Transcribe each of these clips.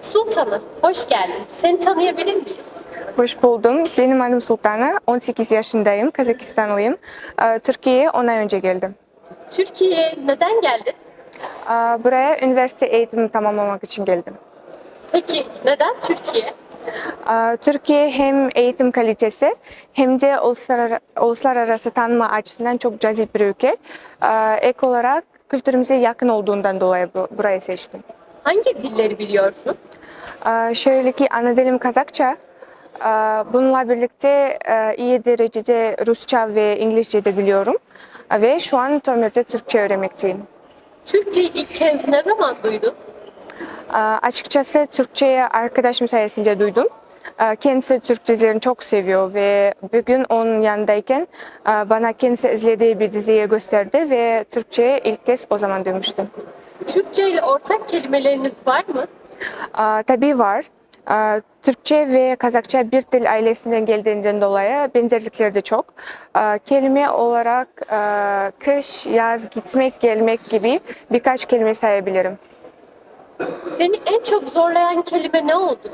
Sultanım, hoş geldin. Seni tanıyabilir miyiz? Hoş buldum. Benim adım Sultana. 18 yaşındayım. Kazakistanlıyım. Ee, Türkiye'ye 10 ay önce geldim. Türkiye'ye neden geldin? Ee, Buraya üniversite eğitimi tamamlamak için geldim. Peki neden Türkiye? Ee, Türkiye hem eğitim kalitesi hem de uluslararası, uluslararası tanıma açısından çok cazip bir ülke. Ek olarak kültürümüze yakın olduğundan dolayı bu, burayı seçtim. Hangi dilleri biliyorsun? Ee, Şöyle ki ana dilim Kazakça. Ee, Bununla birlikte e, iyi derecede Rusça ve İngilizce de biliyorum. Ve şu an Tömür'de Türkçe öğrenmekteyim. Türkçeyi ilk kez ne zaman duydun? Ee, Açıkçası Türkçe'yi arkadaşım sayesinde duydum. Kendisi Türk dizilerini çok seviyor ve bugün onun yanındayken e, bana kendisi izlediği bir diziyi gösterdi ve Türkçe'ye ilk kez o zaman duymuştum. Türkçe ile ortak kelimeleriniz var mı? Tabii var. Türkçe ve Kazakça bir dil ailesinden geldiğinden dolayı benzerlikleri de çok. Kelime olarak kış, yaz, gitmek, gelmek gibi birkaç kelime sayabilirim. Seni en çok zorlayan kelime ne oldu?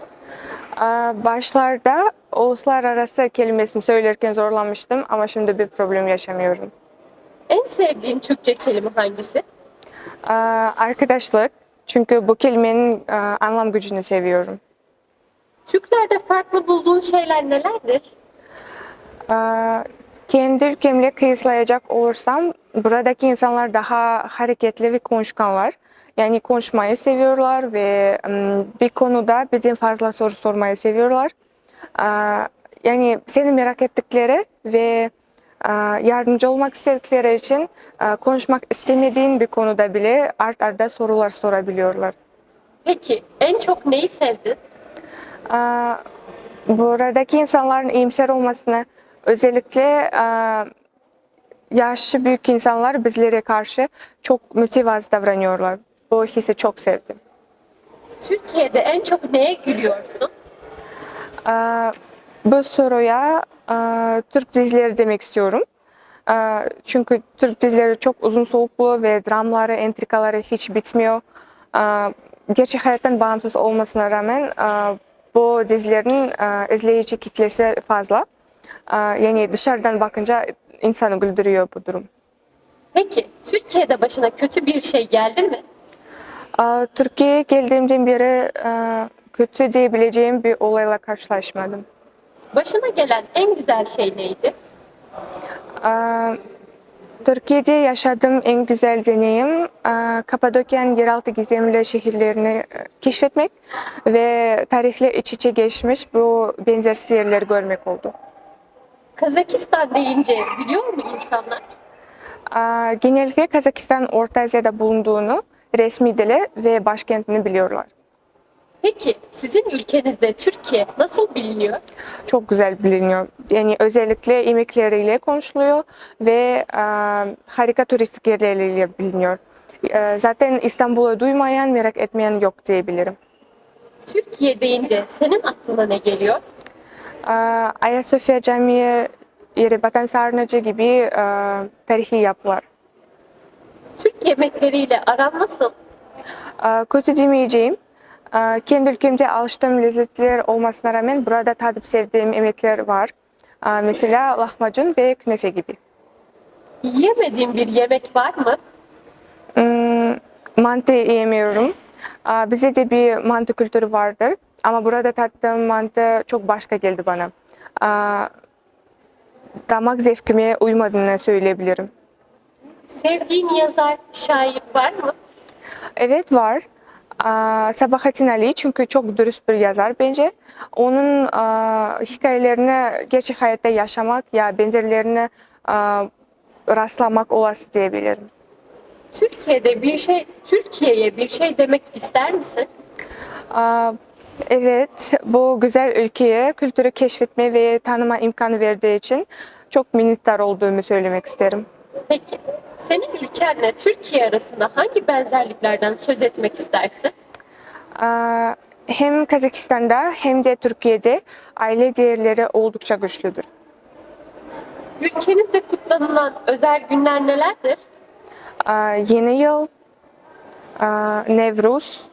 Başlarda uluslararası kelimesini söylerken zorlanmıştım ama şimdi bir problem yaşamıyorum. En sevdiğin Türkçe kelime hangisi? Arkadaşlık, çünkü bu kelimenin aa, anlam gücünü seviyorum. Türklerde farklı bulduğun şeyler nelerdir? Aa, Kendi ülkemle kıyaslayacak olursam buradaki insanlar daha hareketli ve konuşkanlar. Yani konuşmayı seviyorlar ve bir konuda birden fazla soru sormayı seviyorlar. Aa, Yani seni merak ettikleri ve yardımcı olmak istedikleri için aa, konuşmak istemediğin bir konuda bile art arda sorular sorabiliyorlar. Peki en çok neyi sevdin? Aa, Buradaki insanların iyimser olmasını özellikle aa, yaşlı büyük insanlar bizlere karşı çok mütevazı davranıyorlar. Bu hissi çok sevdim. Türkiye'de en çok neye gülüyorsun? Aa, Bu soruya aa, Türk dizileri demek istiyorum. Aa, Çünkü Türk dizileri çok uzun soluklu ve dramları, entrikaları hiç bitmiyor. Aa, Gerçek hayattan bağımsız olmasına rağmen aa, bu dizilerin aa, izleyici kitlesi fazla. Yani dışarıdan bakınca insanı güldürüyor bu durum. Peki Türkiye'de başına kötü bir şey geldi mi? Türkiye'ye geldiğimden beri aa, kötü diyebileceğim bir olayla karşılaşmadım. Başına gelen en güzel şey neydi? Aa, Türkiye'de yaşadığım en güzel deneyim Kapadokya'nın yeraltı gizemli şehirlerini e, keşfetmek ve tarihle iç içe geçmiş bu benzersiz yerleri görmek oldu. Kazakistan deyince biliyor mu insanlar? Aa, Genellikle Kazakistan Orta Asya'da bulunduğunu, resmi dili ve başkentini biliyorlar. Peki sizin ülkenizde Türkiye nasıl biliniyor? Çok güzel biliniyor. Yani özellikle yemekleriyle konuşuluyor ve e, harika turistik yerleriyle biliniyor. E, zaten İstanbul'u duymayan, merak etmeyen yok diyebilirim. Türkiye deyince senin aklına ne geliyor? E, Ayasofya Camii, Yerebatan Sarnıcı gibi e, tarihi yapılar. Türk yemekleriyle aran nasıl? E, kötü demeyeceğim. E, kendi ülkemde alıştığım lezzetler olmasına rağmen burada tadıp sevdiğim yemekler var. E, mesela lahmacun ve künefe gibi. Yiyemediğin bir yemek var mı? Hmm, Mantı yiyemiyorum. Aa, Bize de bir mantı kültürü vardır. Ama burada tattığım mantı çok başka geldi bana. Damak zevkime uymadığını söyleyebilirim. Sevdiğin yazar, şair var mı? Evet var. Sabahattin Ali çünkü çok dürüst bir yazar bence. Onun hikayelerini gerçek hayatta yaşamak ya benzerlerini rastlamak olası diyebilirim. Türkiye'de bir şey, Türkiye'ye bir şey demek ister misin? Evet, bu güzel ülkeye kültürü keşfetme ve tanıma imkanı verdiği için çok minnettar olduğumu söylemek isterim. Peki, senin ülkenle Türkiye arasında hangi benzerliklerden söz etmek istersin? Aa, Hem Kazakistan'da hem de Türkiye'de aile değerleri oldukça güçlüdür. Ülkenizde kutlanılan özel günler nelerdir? Aa, Yeni Yıl, aa, Nevruz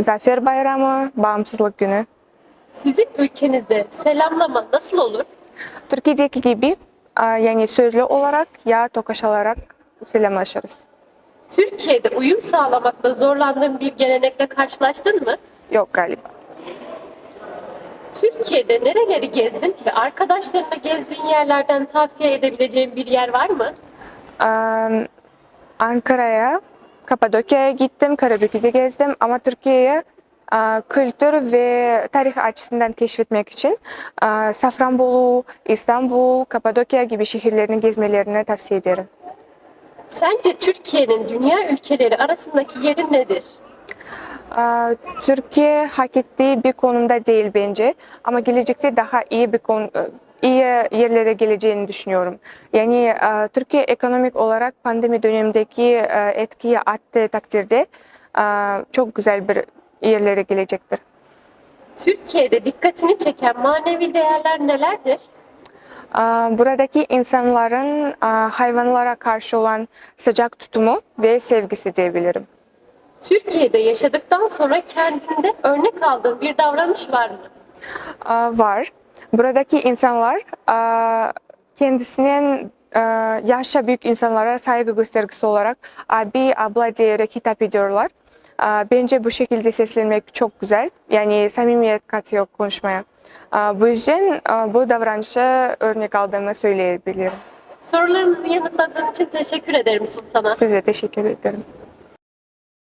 Zafer Bayramı, Bağımsızlık Günü. Sizin ülkenizde selamlama nasıl olur? Türkiye'deki gibi yani sözlü olarak ya tokaşalarak selamlaşırız. Türkiye'de uyum sağlamakta zorlandığın bir gelenekle karşılaştın mı? Yok galiba. Türkiye'de nereleri gezdin ve arkadaşlarına gezdiğin yerlerden tavsiye edebileceğin bir yer var mı? Ee, Ankara'ya, Kapadokya'ya gittim, Karabükü'de gezdim ama Türkiye'ye kültür ve tarih açısından keşfetmek için e, Safranbolu, İstanbul, Kapadokya gibi şehirlerini gezmelerini tavsiye ederim. Sence Türkiye'nin dünya ülkeleri arasındaki yeri nedir? Türkiye hak ettiği bir konumda değil bence ama gelecekte daha iyi bir konu, iyi yerlere geleceğini düşünüyorum. Yani e, Türkiye ekonomik olarak pandemi dönemindeki e, etkiyi attığı takdirde e, çok güzel bir yerlere gelecektir. Türkiye'de dikkatini çeken manevi değerler nelerdir? Buradaki insanların hayvanlara karşı olan sıcak tutumu ve sevgisi diyebilirim. Türkiye'de yaşadıktan sonra kendinde örnek aldığın bir davranış var mı? Var. Buradaki insanlar kendisinin yaşça büyük insanlara saygı göstergesi olarak abi, abla diyerek hitap ediyorlar. Bence bu şekilde seslenmek çok güzel. Yani samimiyet katıyor konuşmaya. Bu yüzden bu davranışı örnek aldığımı söyleyebilirim. Sorularımızı yanıtladığın için teşekkür ederim Sultan'a. Size teşekkür ederim.